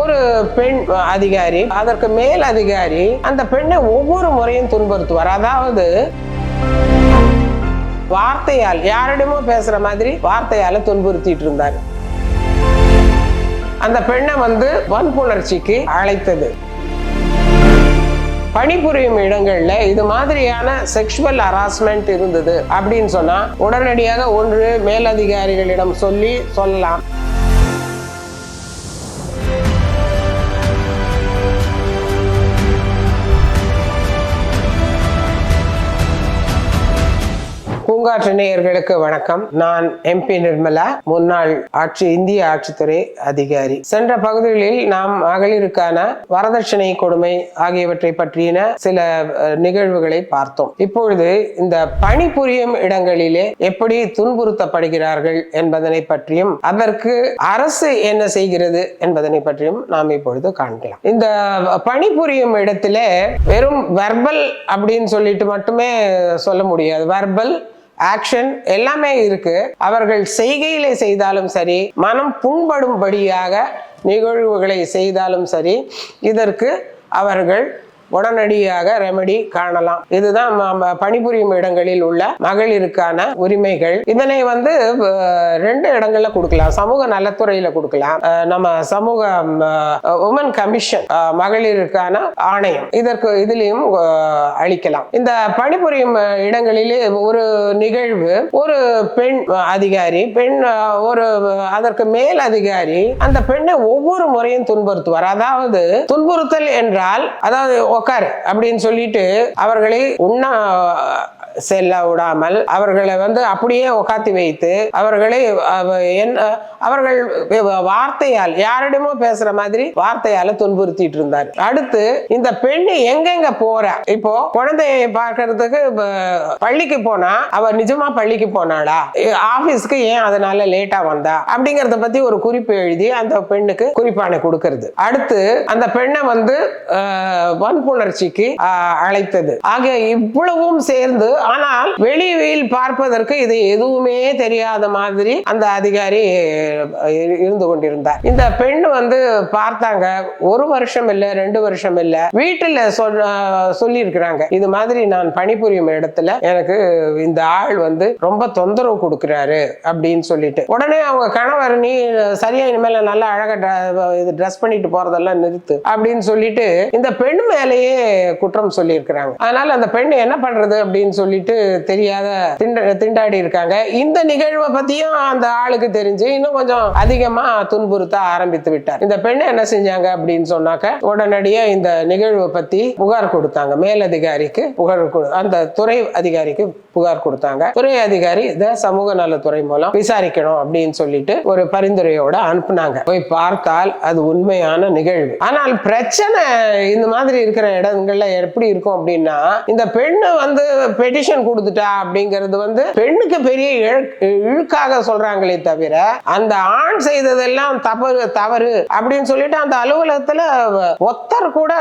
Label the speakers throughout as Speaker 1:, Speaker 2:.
Speaker 1: ஒரு பெண் அதிகாரி அதற்கு மேல் அதிகாரி அந்த பெண்ணை ஒவ்வொரு முறையும் துன்புறுத்துவார். அதாவது வார்த்தையால் யாரிடமோ பேசுற மாதிரி வார்த்தையால துன்புறுத்திட்டு இருந்தார். அந்த பெண்ணை வந்து வன்புணர்ச்சிக்கு அழைத்தது. பணிபுரியும் இடங்கள்ல இது மாதிரியான செக்ஷுவல் ஹராஸ்மெண்ட் இருந்தது அப்படின்னு சொன்னா உடனடியாக ஒன்று மேலதிகாரிகளிடம் சொல்லி சொல்லலாம். பூங்காற்று நேயர்களுக்கு வணக்கம். நான் எம்பி நிர்மலா முன்னாள் ஆட்சி இந்திய ஆட்சித்துறை அதிகாரி. சென்ற பகுதிகளில் நாம் மகளிருக்கான வரதட்சணை கொடுமை ஆகியவற்றை பற்றின சில நிகழ்வுகளை பார்த்தோம். இப்பொழுது இந்த பணிபுரியும் இடங்களிலே எப்படி துன்புறுத்தப்படுகிறார்கள் என்பதனை பற்றியும் அதற்கு அரசு என்ன செய்கிறது என்பதனை பற்றியும் நாம் இப்பொழுது காண்கலாம். இந்த பணிபுரியும் இடத்திலே வெறும் வெர்பல் அப்படின்னு சொல்லிட்டு மட்டுமே சொல்ல முடியாது. வெர்பல் ஆக்ஷன் எல்லாமே இருக்கு. அவர்கள் செய்கையிலே செய்தாலும் சரி மனம் புண்படும்படியாக நிகழ்வுகளை செய்தாலும் சரி இதற்கு அவர்கள் உடனடியாக ரெமெடி காணலாம். இதுதான் பணிபுரியும் இடங்களில் உள்ள மகளிருக்கான உரிமைகள். இதனை வந்து ரெண்டு இடங்கள்ல கொடுக்கலாம். சமூக நலத்துறையில கொடுக்கலாம். நம்ம சமூக உமன் கமிஷன் மகளிருக்கான ஆணையம். இதற்கு இதுலயும் அளிக்கலாம். இந்த பணிபுரியும் இடங்களிலே ஒரு நிகழ்வு ஒரு பெண் அதிகாரி பெண் ஒரு அதற்கு மேல் அதிகாரி அந்த பெண்ணை ஒவ்வொரு முறையும் துன்புறுத்துவார். அதாவது துன்புறுத்தல் என்றால் அதாவது உக்காரு அப்படின்னு சொல்லிட்டு அவர்களை உண்ணா செல்ல விடாமல் அவர்களை வந்து அப்படியே உட்காத்தி வைத்து அவர்களை என்ன அவர்கள் வார்த்தையால் யாரிடமோ பேசுற மாதிரி வார்த்தையால துன்புறுத்திட்டு இருந்தார். அடுத்து இந்த பெண் எங்கெங்க போற? இப்போ குழந்தையை பார்க்கறதுக்கு பள்ளிக்கு போனா அவ நிஜமா பள்ளிக்கு போனாளா? ஆபீஸ்க்கு ஏன் அதனால லேட்டா வந்தா? அப்படிங்கறத பத்தி ஒரு குறிப்பு எழுதி அந்த பெண்ணுக்கு குறிப்பானை கொடுக்கறது. அடுத்து அந்த பெண்ணை வந்து வன்புணர்ச்சிக்கு அழைத்தது. ஆக இவ்வளவும் சேர்ந்து ஆனால் வெளியில் பார்ப்பதற்கு இது எதுவுமே தெரியாத மாதிரி அந்த அதிகாரி இருந்து கொண்டிருந்தார். இந்த பெண் வந்து பார்த்தாங்க. ஒரு வருஷம் இல்ல ரெண்டு வருஷம் இல்ல. வீட்டுல சொல் சொல்லி இருக்கிறாங்க இது மாதிரி நான் பணிபுரியும் இடத்துல எனக்கு இந்த ஆள் வந்து ரொம்ப தொந்தரவு கொடுக்குறாரு அப்படின்னு சொல்லிட்டு. உடனே அவங்க கணவர் நீ சரியா இனிமேல நல்லா அழகா இது ட்ரெஸ் பண்ணிட்டு போறதெல்லாம் நிறுத்து அப்படின்னு சொல்லிட்டு இந்த பெண் மேலேயே குற்றம் சொல்லி இருக்கிறாங்க அதனால அந்த பெண் என்ன பண்றது அப்படின்னு சொல்லி சொல்லிட்டு தெரியாத திண்ட திண்டாடி இருக்காங்க. இந்த நிகழ்வை பத்தியும் அந்த ஆளுக்கு தெரிஞ்சு இன்னும் கொஞ்சம் அதிகமா துன்புறுத்த ஆரம்பித்து விட்டார். இந்த பெண் என்ன செஞ்சாங்க அப்படின்னு சொன்னாக்க உடனடியா இந்த நிகழ்வை பத்தி புகார் கொடுத்தாங்க. மேலதிகாரிக்கு புகார் அந்த துறை அதிகாரிக்கு புகார் கொடுத்தாங்க. துறை அதிகாரி இதை சமூக நலத்துறை மூலம் விசாரிக்கணும் அப்படின்னு சொல்லிட்டு ஒரு பரிந்துரையோட அனுப்புனாங்க. போய் பார்த்தால் அது உண்மையான நிகழ்வு. ஆனால் பிரச்சனை இந்த மாதிரி இருக்கிற இடங்கள்ல எப்படி இருக்கும் அப்படின்னா இந்த பெண்ணு வந்து பெட்டிஷன் கொடுத்துட்டா அப்படிங்கிறது வந்து பெண்ணுக்கு பெரிய இழு- இழுக்காக சொல்றாங்களே தவிர அந்த ஆண் செய்ததெல்லாம் தவறு தவறு அப்படின்னு சொல்லிட்டு அந்த அலுவலகத்துல ஒத்தர் கூட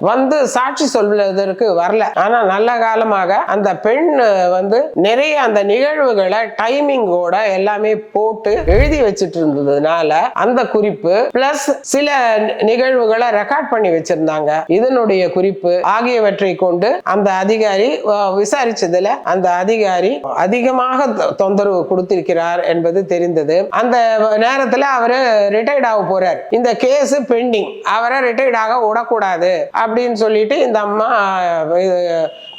Speaker 1: வந்து சாட்சி சொல்வதற்கு வரல. ஆனா நல்ல காலமாக அந்த பெண் வந்து நிறைய அந்த நிகழ்வுகளை டைமிங்கோட எல்லாமே போட்டு எழுதி வச்சிட்டு இருந்ததுனால அந்த குறிப்பு பிளஸ் சில நிகழ்வுகளை ரெக்கார்ட் பண்ணி வச்சிருந்தாங்க. இதனுடைய குறிப்பு ஆகியவற்றை கொண்டு அந்த அதிகாரி விசாரிச்சதுல அந்த அதிகாரி அதிகமாக தொ- தொந்தரவு கொடுத்திருக்கிறார் என்பது தெரிந்தது. அந்த நேரத்துல அவரு ரிட்டையர்ட் ஆக போறார். இந்த கேஸ் பெண்டிங் அவரை ரிட்டையர்ட் ஆக விடக்கூடாது அப்படின்னு சொல்லிட்டு இந்த அம்மா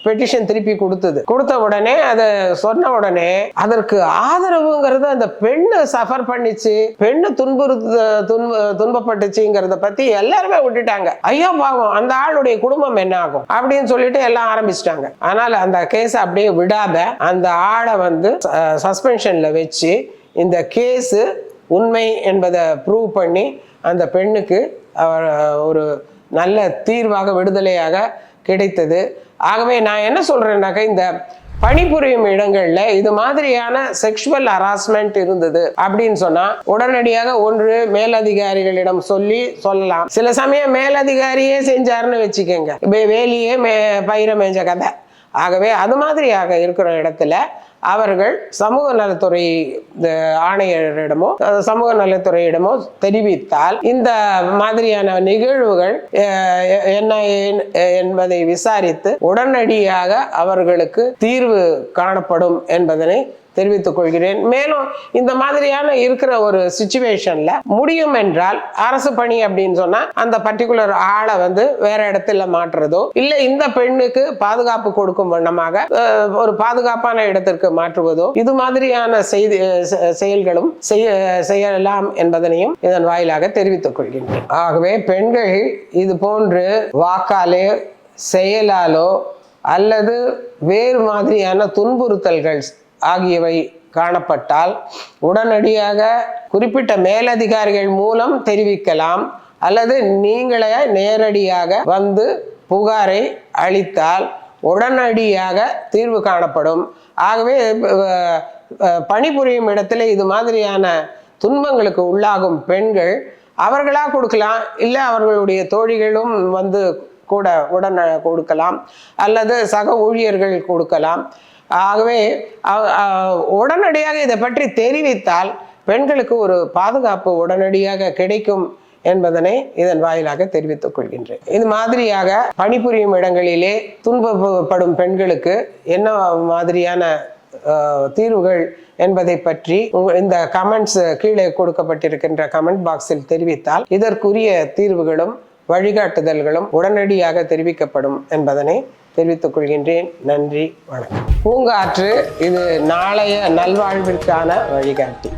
Speaker 1: பெட்டிஷன் திருப்பி கொடுத்தது. கொடுத்த உடனே அதை சொன்ன உடனே அதற்கு ஆதரவுங்கிறது அந்த பெண்ணு சஃபர் பண்ணிச்சு. பெண்ணு துன்புறு துன்ப துன்பப்பட்டுச்சுங்கிறத பத்தி எல்லாருமே விட்டுட்டாங்க. ஐயோ பாவம் அந்த ஆளுடைய குடும்பம் என்ன ஆகும்? அப்படின்னு சொல்லிட்டு எல்லாம் ஆரம்பிச்சிட்டாங்க. ஆனால் அந்த கேஸ் அப்படியே விடாத அந்த ஆளை வந்து சஸ்பென்ஷன்ல வச்சு இந்த கேஸு உண்மை என்பதை ப்ரூவ் பண்ணி அந்த பெண்ணுக்கு அவர் ஒரு நல்ல தீர்வாக விடுதலையாக கிடைத்தது. ஆகவே நான் என்ன சொல்றேன்னாக்க இந்த பணிபுரியும் இடங்கள்ல இது மாதிரியான செக்ஷுவல் ஹராஸ்மெண்ட் இருந்தது அப்படின்னு சொன்னா உடனடியாக ஒன்று மேலதிகாரிகளிடம் சொல்லி சொல்லலாம். சில சமயம் மேலதிகாரியே செஞ்சாருன்னு வச்சுக்கோங்க. வே- வேலியே மே பயிர மேஞ்ச கதை. ஆகவே அது மாதிரியாக இருக்கிற இடத்துல அவர்கள் சமூக நலத்துறை ஆணையரிடமோ சமூக நலத்துறையிடமோ தெரிவித்தால் இந்த மாதிரியான நிகழ்வுகள் என்ன என்பதை விசாரித்து உடனடியாக அவர்களுக்கு தீர்வு காணப்படும் என்பதனை தெரிவித்துக் கொள்கிறேன் மேலும் இந்த மாதிரியான இருக்கிற ஒரு சுச்சுவேஷன்ல முடியும் என்றால் அரசு பணி அப்படின்னு சொன்னா அந்த பர்டிகுலர் ஆளை வந்து வேற இடத்துல மாற்றுறதோ இல்ல இந்த பெண்ணுக்கு பாதுகாப்பு கொடுக்கும் வண்ணமாக ஒரு பாதுகாப்பான இடத்திற்கு மாற்றுவதோ இது மாதிரியான செய்தி செ- செயல்களும் செய்ய செய்யலாம் என்பதனையும் இதன் வாயிலாக தெரிவித்துக் கொள்கின்றேன் ஆகவே பெண்கள் இது போன்று வாக்காலே செயலாலோ அல்லது வேறு மாதிரியான துன்புறுத்தல்கள் ஆகியவை காணப்பட்டால் உடனடியாக குறிப்பிட்ட மேலதிகாரிகள் மூலம் தெரிவிக்கலாம் அல்லது நீங்களே நேரடியாக வந்து புகாரை அளித்தால் உடனடியாக தீர்வு காணப்படும். ஆகவே பணிபுரியும் இடத்துல இது மாதிரியான துன்பங்களுக்கு உள்ளாகும் பெண்கள் அவர்களாக கொடுக்கலாம் இல்லை அவர்களுடைய தோழிகளும் வந்து கூட உடனே கொடுக்கலாம் அல்லது சக ஊழியர்கள் கொடுக்கலாம். ஆகவே உடனடியாக இதை பற்றி தெரிவித்தால் பெண்களுக்கு ஒரு பாதுகாப்பு உடனடியாக கிடைக்கும் என்பதனை இதன் வாயிலாக தெரிவித்துக் கொள்கின்றேன். இது மாதிரியாக பணிபுரியும் இடங்களிலே துன்பப்படும் பெண்களுக்கு என்ன மாதிரியான தீர்வுகள் என்பதை பற்றி இந்த கமெண்ட்ஸ் கீழே கொடுக்கப்பட்டிருக்கின்ற கமெண்ட் பாக்ஸில் தெரிவித்தால் இதற்குரிய தீர்வுகளும் வழிகாட்டுதல்களும் உடனடியாக தெரிவிக்கப்படும் என்பதனை தெரிவித்துக் கொள்கின்றேன். நன்றி வணக்கம். பூங்காற்று இது நாளைய நல்வாழ்விற்கான வழிகாட்டி.